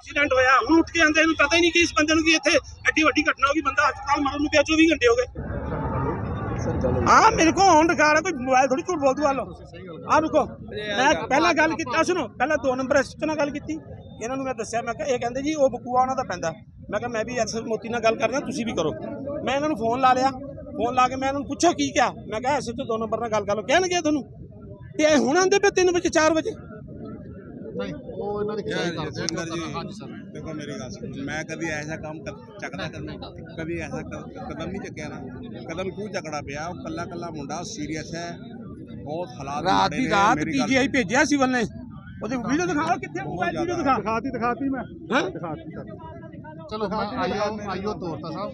Accident ਹੋਇਆ, ਹੁਣ ਉੱਠ ਕੇ ਆਂਦੇ ਇਹਨੂੰ ਪਤਾ ਹੀ ਨਹੀਂ ਕਿ ਇਸ ਬੰਦੇ ਨੂੰ ਕਿ ਇੱਥੇ ਐਡੀ ਵੱਡੀ ਘਟਨਾ ਹੋ ਗਈ, ਬੰਦਾ ਹਸਪਤਾਲ ਮਰਨ ਨੂੰ ਪਿਆ 24 ਘੰਟੇ ਹੋ ਗਏ। ਹਾਂ, ਮੇਰੇ ਕੋਲ ਔਨ ਰਿਕਾਰਡ ਹੈ ਕੋਈ ਮੋਬਾਈਲ ਥੋੜੀ ਝੂਠ ਬੋਲ ਦੂ ਹਾਲੋ ਆ ਰੁਕੋ। ਮੈਂ ਪਹਿਲਾਂ ਗੱਲ ਕੀਤੀ ਸੁਣੋ, ਪਹਿਲਾਂ ਦੋ ਨੰਬਰ ਐਸਐਚ ਨਾਲ ਗੱਲ ਕੀਤੀ। ਇਹਨਾਂ ਨੂੰ ਮੈਂ ਦੱਸਿਆ, ਮੈਂ ਕਿਹਾ, ਇਹ ਕਹਿੰਦੇ ਜੀ, ਉਹ ਬਕੂਆ ਉਹਨਾਂ ਦਾ ਪੈਂਦਾ। ਮੈਂ ਕਿਹਾ, ਮੈਂ ਵੀ ਐਸ ਮੋਤੀ ਨਾਲ ਗੱਲ ਕਰਦਾ, ਤੁਸੀਂ ਵੀ ਕਰੋ। ਮੈਂ ਇਹਨਾਂ ਨੂੰ ਫੋਨ ਲਾ ਲਿਆ। ਫੋਨ ਲਾ ਕੇ ਮੈਂ ਇਹਨਾਂ ਨੂੰ ਪੁੱਛਿਆ, ਕੀ ਕਿਹਾ? ਮੈਂ ਕਿਹਾ ਐਸਐਚ ਦੋ ਨੰਬਰ ਨਾਲ ਗੱਲ ਕਰ ਲਓ। ਕਹਿਣਗੇ ਤੁਹਾਨੂੰ। ਤੇ ਹੁਣ ਆਂਦੇ ਪਏ 3 ਵਜੇ 4 ਵਜੇ? ਨਹੀਂ ਉਹ ਇਹਨਾਂ ਦੀ ਖਿਚਾਈ ਕਰਦੇ ਸੁੰਦਰ ਜੀ ਹਾਂਜੀ ਸਰ। ਦੇਖੋ ਮੇਰੀ ਗੱਲ ਸੁਣੋ ਮੈਂ ਕਦੀ ਐਸਾ ਕੰਮ ਚੱਕਦਾ ਕਦੀ ਕਦੀ ਐਸਾ ਕਦਮ ਨਹੀਂ ਚੱਕਿਆ ਨਾ। ਕਦਮ ਕਿਉਂ ਚੱਕਣਾ ਪਿਆ? ਉਹ ਕੱਲਾ ਕੱਲਾ ਮੁੰਡਾ ਸੀਰੀਅਸ ਹੈ। ਬਹੁਤ ਹਾਲਾਤ ਰਾਤ ਦੀ ਨੇ, ਰਾਤ ਪੀਜੀਆਈ ਭੇਜਿਆ ਸਿਵਲ ਨੇ। ਉਹਦੇ ਵੀਡੀਓ ਦਿਖਾਓ ਕਿੱਥੇ ਮੋਬਾਈਲ ਵੀਡੀਓ ਦਿਖਾ। ਦਿਖਾਤੀ ਦਿਖਾਤੀ ਮੈਂ। ਹੈਂ? ਦਿਖਾਤੀ ਚਲੋ ਮੈਂ ਆਈਓ ਆਈਓ ਤੋਰਤਾ ਸਾਹਿਬ।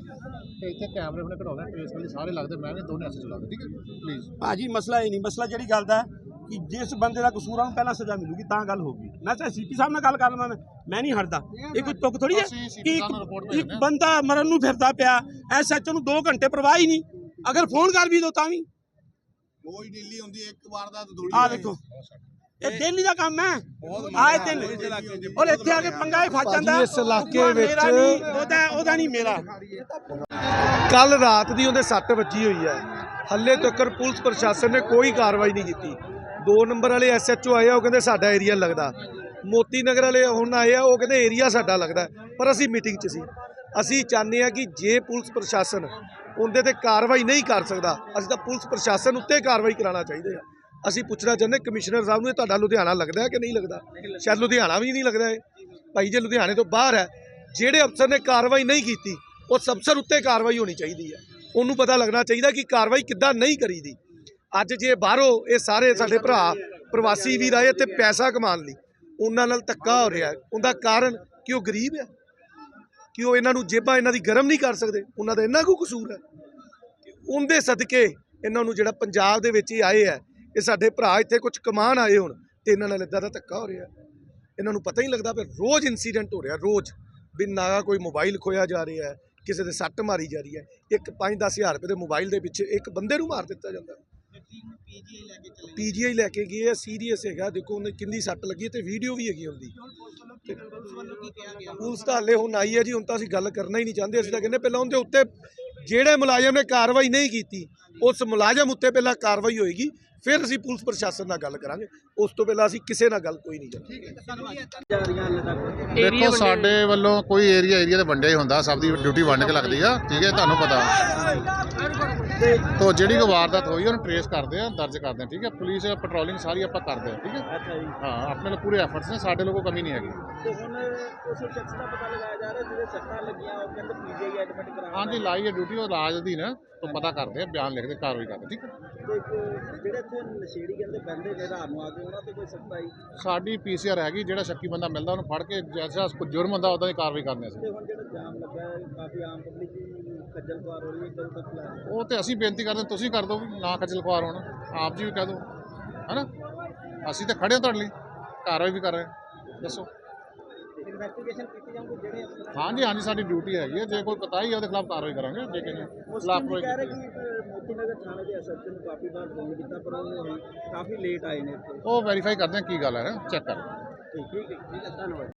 ਤੇ ਇੱਥੇ ਕੈਮਰੇ ਆਪਣੇ ਕਢਾਉਣਾ ਟ੍ਰੇਸ ਵਾਲੀ ਸਾਰੇ ਲੱਗਦੇ ਮੈਂ ਵੀ ਦੋਨੇ ਐਸੇ ਚਲਾ ਦੇ ਠੀਕ ਹੈ? ਪਲੀਜ਼ ਭਾਜੀ ਮਸਲਾ ਇਹ ਨਹੀਂ ਮਸਲਾ ਜਿਹੜੀ ਗੱਲ ਦਾ ਹੈ ਕਿ ਜਿਸ ਬੰਦੇ ਦਾ ਕਸੂਰ ਆ ਉਹਨੂੰ ਪਹਿਲਾਂ ਸਜ਼ਾ ਮਿਲੂਗੀ ਤਾਂ ਗੱਲ ਹੋਊਗੀ ਮੈਂ ਚਾਹੇ ਸੀਪੀ ਸਾਹਿਬ ਨਾਲ ਗੱਲ ਕਰ ਲਵਾਂ ਮੈਂ ਮੈਂ ਨਹੀਂ ਹਟਦਾ। ਇਹ ਕੋਈ ਤੁਕ ਥੋੜੀ ਹੈ ਕਿ ਇੱਕ-। ਬੰਦਾ ਮਰਨ ਨੂੰ ਫਿਰਦਾ ਪਿਆ ਐਸਐਚਓ ਨੂੰ 2 ਘੰਟੇ ਪਰਵਾਹ ਹੀ ਨਹੀਂ। ਅਗਰ ਫੋਨ ਕਰ ਵੀ ਦੋ ਤਾਂ ਵੀ। ਕੋਈ ਢਿੱਲੀ ਹੁੰਦੀ ਇੱਕ ਵਾਰ ਦਾ ਥੋੜੀ ਆ ਦੇਖੋ। ਇਹ ਡੇਲੀ ਦਾ ਕੰਮ ਹੈ। ਆਏ ਦਿਨ ਔਰ ਇੱਥੇ ਆ ਕੇ ਪੰਗਾ ਹੀ ਫਸ ਜਾਂਦਾ। ਇਸ ਇਲਾਕੇ ਵਿੱਚ- ਉਹਦਾ ਉਹਦਾ ਨਹੀਂ ਮੇਰਾ। ਕੱਲ ਰਾਤ ਦੀ ਉਹਦੇ ਸੱਟ ਵੱਜੀ ਹੋਈ ਹੈ। ਹੱਲੇ ਤੱਕ ਪੁਲਿਸ ਪ੍ਰਸ਼ਾਸਨ ਨੇ ਕੋਈ ਕਾਰਵਾਈ ਨਹੀਂ ਕੀਤੀ। ਦੋ ਨੰਬਰ ਵਾਲੇ ਐਸਐਚਓ ਆਏ ਆ, ਉਹ ਕਹਿੰਦੇ ਸਾਡਾ ਏਰੀਆ ਲੱਗਦਾ। ਮੋਤੀ ਨਗਰ ਵਾਲੇ ਹੁਣ ਆਏ ਆ, ਉਹ ਕਹਿੰਦੇ ਏਰੀਆ ਸਾਡਾ ਲੱਗਦਾ। ਪਰ ਅਸੀਂ ਮੀਟਿੰਗ 'ਚ ਸੀ। ਅਸੀਂ ਚਾਹੁੰਦੇ ਆ ਕਿ ਜੇ ਪੁਲਿਸ ਪ੍ਰਸ਼ਾਸਨ ਉਹਦੇ ਤੇ ਕਾਰਵਾਈ ਨਹੀਂ ਕਰ ਸਕਦਾ, ਅਸੀਂ ਤਾਂ ਪੁਲਿਸ ਪ੍ਰਸ਼ਾਸਨ ਉੱਤੇ ਕਾਰਵਾਈ ਕਰਾਉਣਾ ਚਾਹੀਦੇ ਆ। ਅਸੀਂ ਪੁੱਛਣਾ ਚਾਹੁੰਦੇ ਕਮਿਸ਼ਨਰ ਸਾਹਿਬ ਨੂੰ ਇਹ ਤੁਹਾਡਾ ਲੁਧਿਆਣਾ ਲੱਗਦਾ ਹੈ ਕਿ ਨਹੀਂ ਲੱਗਦਾ? ਸ਼ਾਇਦ ਲੁਧਿਆਣਾ ਵੀ ਨਹੀਂ ਲੱਗਦਾ ਇਹ। ਭਾਈ ਜੇ ਲੁਧਿਆਣੇ ਤੋਂ ਬਾਹਰ ਹੈ, ਜਿਹੜੇ ਅਫਸਰ ਨੇ ਕਾਰਵਾਈ ਨਹੀਂ ਕੀਤੀ, ਉਸ ਅਫਸਰ ਉੱਤੇ ਕਾਰਵਾਈ ਹੋਣੀ ਚਾਹੀਦੀ ਹੈ। ਉਹਨੂੰ ਪਤਾ ਲੱਗਣਾ ਚਾਹੀਦਾ ਕਿ ਕਾਰਵਾਈ ਕਿੱਦਾਂ ਨਹੀਂ ਕਰੀਦੀ। ਅੱਜ ਜੇ ਬਾਹਰੋਂ ਇਹ ਸਾਰੇ ਸਾਡੇ ਭਰਾ ਪ੍ਰਵਾਸੀ ਵੀਰ ਆਏ ਇੱਥੇ ਪੈਸਾ ਕਮਾਉਣ ਲਈ, ਉਹਨਾਂ ਨਾਲ ਧੱਕਾ ਹੋ ਰਿਹਾ ਉਹਦਾ ਕਾਰਨ ਕਿ ਉਹ ਗਰੀਬ ਹੈ? ਕਿ ਉਹ ਇਹਨਾਂ ਨੂੰ ਜੇਬਾਂ ਇਹਨਾਂ ਦੀ ਗਰਮ ਨਹੀਂ ਕਰ ਸਕਦੇ? ਉਹਨਾਂ ਦਾ ਇੰਨਾ ਕੁ ਕਸੂਰ ਹੈ? ਉਹਦੇ ਸਦਕੇ ਇਹਨਾਂ ਨੂੰ ਜਿਹੜਾ ਪੰਜਾਬ ਦੇ ਵਿੱਚ ਹੀ ਆਏ ਹੈ, ਇਹ ਸਾਡੇ ਭਰਾ ਇੱਥੇ ਕੁਝ ਕਮਾਣ ਆਏ ਹੁਣ ਤੇ ਇਹਨਾਂ ਨਾਲ ਇਦਾਂ ਦਾ ਧੱਕਾ ਹੋ ਰਿਹਾ ਇਹਨਾਂ ਨੂੰ ਪਤਾ ਹੀ ਲੱਗਦਾ ਫਿਰ ਰੋਜ਼ ਇਨਸੀਡੈਂਟ ਹੋ ਰਿਹਾ, ਰੋਜ਼। ਬਿਨਾਂ ਕੋਈ ਮੋਬਾਈਲ ਖੋਇਆ ਜਾ ਰਿਹਾ ਹੈ, ਕਿਸੇ ਦੇ ਸੱਟ ਮਾਰੀ ਜਾ ਰਹੀ ਹੈ। ਇੱਕ 5-10 ਹਜ਼ਾਰ ਰੁਪਏ ਦੇ ਮੋਬਾਈਲ ਦੇ ਪਿੱਛੇ ਇੱਕ ਬੰਦੇ ਨੂੰ ਮਾਰ ਦਿੱਤਾ ਜਾਂਦਾ ਪੀਜੀਆਈ ਲੈ ਕੇ ਗਏ ਆ ਸੀਰੀਅਸ ਹੈਗਾ। ਦੇਖੋ ਉਹਨੇ ਕਿੰਨੀ ਸੱਟ ਲੱਗੀ ਤੇ ਵੀਡੀਓ ਵੀ ਹੈਗੀ ਹੁੰਦੀ ਪੁਲਿਸ ਤਾਂ ਹਲੇ ਹੁਣ ਆਈ ਹੈ ਜੀ ਹੁਣ ਤਾਂ ਅਸੀਂ ਗੱਲ ਕਰਨਾ ਹੀ ਨਹੀਂ ਚਾਹੁੰਦੇ। ਅਸੀਂ ਤਾਂ ਕਹਿੰਦੇ ਪਹਿਲਾਂ ਉਹਦੇ ਉੱਤੇ ਜਿਹੜੇ ਮੁਲਾਜ਼ਮ ਨੇ ਕਾਰਵਾਈ ਨਹੀਂ ਕੀਤੀ ਉਸ ਮੁਲਾਜ਼ਮ ਉੱਤੇ ਪਹਿਲਾਂ ਕਾਰਵਾਈ ਹੋਏਗੀ। ਫਿਰ ਅਸੀਂ ਪੁਲਿਸ ਪ੍ਰਸ਼ਾਸਨ ਨਾਲ ਗੱਲ ਕਰਾਂਗੇ। ਉਸ ਤੋਂ ਪਹਿਲਾਂ ਅਸੀਂ ਕਿਸੇ ਨਾਲ ਗੱਲ ਕੋਈ ਨਹੀਂ ਕਰਾਂਗੇ। ਦੇਖੋ ਸਾਡੇ ਵੱਲੋਂ ਕੋਈ ਏਰੀਆ ਏਰੀਆ ਦੇ ਵੰਡਿਆ ਹੀ ਹੁੰਦਾ ਸਭ ਦੀ ਡਿਊਟੀ ਵੰਡ ਕੇ ਲੱਗਦੀ ਆ ਠੀਕ ਹੈ ਤੁਹਾਨੂੰ ਪਤਾ। ਤੋ ਜਿਹੜੀ ਕੋ ਵਾਰਦਾਤ ਹੋਈ ਉਹਨੂੰ ਟਰੇਸ ਕਰਦੇ ਆ ਦਰਜ ਕਰਦੇ ਆ ਠੀਕ ਹੈ। ਪੁਲਿਸ ਪੈਟਰੋਲਿੰਗ ਸਾਰੀ ਆਪਾਂ ਕਰਦੇ ਆ ਠੀਕ ਹੈ। ਅੱਛਾ ਜੀ। ਹਾਂ ਆਪਣੇ ਪੂਰੇ ਐਫਰਟਸ ਨੇ ਸਾਡੇ ਲੋਕੋ ਕਮੀ ਨਹੀਂ ਹੈਗੀ। ਤੇ ਹੁਣ ਉਸ ਸ਼ਖਸ ਦਾ ਪਤਾ ਲਗਾਇਆ ਜਾ ਰਿਹਾ ਜਿਹਦੇ ਸੱਟਾਂ ਲੱਗੀਆਂ ਉਹ ਕਹਿੰਦੇ ਪੀਜੀਆਈ ਐਡਮਿਟ ਕਰਾਉਣਾ ਹਾਂਜੀ ਲਾਈ ਹੈ ਡਿਊਟੀ ਉਹ ਰਾਜ ਅਧੀਨ ਹੈ ਤੋਂ ਪਤਾ ਕਰਦੇ ਆ ਬਿਆਨ ਲਿਖਦੇ ਕਾਰਵਾਈ ਕਰਦੇ ਠੀਕ ਹੈ। ਤੇ ਜਿਹੜੇ ਇੱਥੇ ਨਸ਼ੇੜੀ ਕਹਿੰਦੇ ਬੰਦੇ ਨੇ ਰਾਤ ਨੂੰ ਆ ਕੇ ਉਹਨਾਂ ਤੇ ਕੋਈ ਸਖਤਾਈ। ਸਾਡੀ ਪੀਸੀਆਰ ਹੈਗੀ ਜਿਹੜਾ ਸ਼ੱਕੀ ਬੰਦਾ ਮਿਲਦਾ ਉਹਨੂੰ ਫੜ ਕੇ ਜੈਸਾ ਕੋਈ ਜੁਰਮ ਹੁੰਦਾ ਉਦਾਂ ਦੀ ਕਾਰਵਾਈ ਕਰਨੀ ਅਸੀਂ। ਤੇ ਹੁਣ ਜਿਹੜਾ ਜਾਮ ਲੱਗਾ ਹੈ ਕਾਫੀ ਆਮ ਪਬਲਿਕ ਦੀ ਖੱਜਲ ਖੁਆਰ ਹੋ ਰਹੀ ਹੈ ਕਦੋਂ ਤੱਕ ਲੈ ਉਹ ਤੇ ਅਸੀਂ ਬੇਨਤੀ ਕਰਦੇ ਹਾਂ, ਤੁਸੀਂ ਕਰ ਦਿਓ ਵੀ ਨਾ ਖੱਜਲ ਖੁਆਰ ਹੋਣ ਆਪ ਜੀ ਵੀ ਕਹਿ ਦਿਓ। ਹੈਨਾ? ਅਸੀਂ ਤਾਂ ਖੜੇ ਹਾਂ ਤੁਹਾਡੇ ਲਈ ਕਾਰਵਾਈ ਵੀ ਕਰ ਰਹੇ ਹਾਂ। ਦੱਸੋ। ਇਨਵੈਸਟੀਗੇਸ਼ਨ ਕੀਤੀ ਜਾਊਗੀ ਜਿਹੜੇ ਅਫਸਰ ਹਾਂਜੀ ਹਾਂਜੀ ਸਾਡੀ ਡਿਊਟੀ ਹੈਗੀ ਹੈ। ਜੇ ਕੋਈ ਕਤਾਈ ਹੈ ਉਹਦੇ ਖਿਲਾਫ ਕਾਰਵਾਈ ਕਰਾਂਗੇ ਜੇ ਕਿਸੇ ਨੇ ਲਾਪਰਵਾਹੀ ਕਹਿ ਰਹੇ ਕਿ ਮੋਤੀ ਨਗਰ ਥਾਣੇ ਦੇ ਐਸਐਚਓ ਨੂੰ ਕਾਫੀ ਵਾਰ ਫੋਨ ਕੀਤਾ ਪਰ ਉਹ ਕਾਫੀ ਲੇਟ ਆਏ ਨੇ ਉਹ ਵੈਰੀਫਾਈ ਕਰਦੇ ਹਾਂ ਕੀ ਗੱਲ ਹੈ ਚੈੱਕ ਕਰ। ਠੀਕ ਹੈ ਠੀਕ ਹੈ ਧੰਨਵਾਦ।